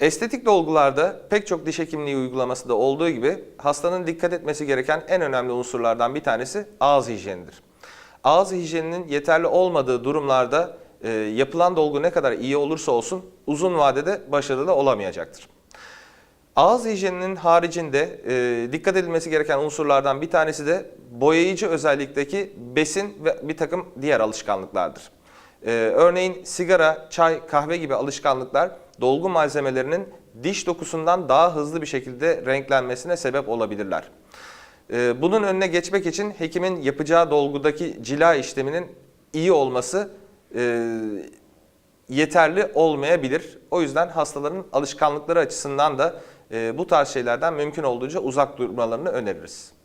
Estetik dolgularda pek çok diş hekimliği uygulamasında olduğu gibi hastanın dikkat etmesi gereken en önemli unsurlardan bir tanesi ağız hijyenidir. Ağız hijyeninin yeterli olmadığı durumlarda e, yapılan dolgu ne kadar iyi olursa olsun uzun vadede başarılı olamayacaktır. Ağız hijyeninin haricinde e, dikkat edilmesi gereken unsurlardan bir tanesi de boyayıcı özellikteki besin ve bir takım diğer alışkanlıklardır. E, örneğin sigara, çay, kahve gibi alışkanlıklar dolgu malzemelerinin diş dokusundan daha hızlı bir şekilde renklenmesine sebep olabilirler. E, bunun önüne geçmek için hekimin yapacağı dolgudaki cila işleminin iyi olması e, yeterli olmayabilir. O yüzden hastaların alışkanlıkları açısından da e, bu tarz şeylerden mümkün olduğunca uzak durmalarını öneririz.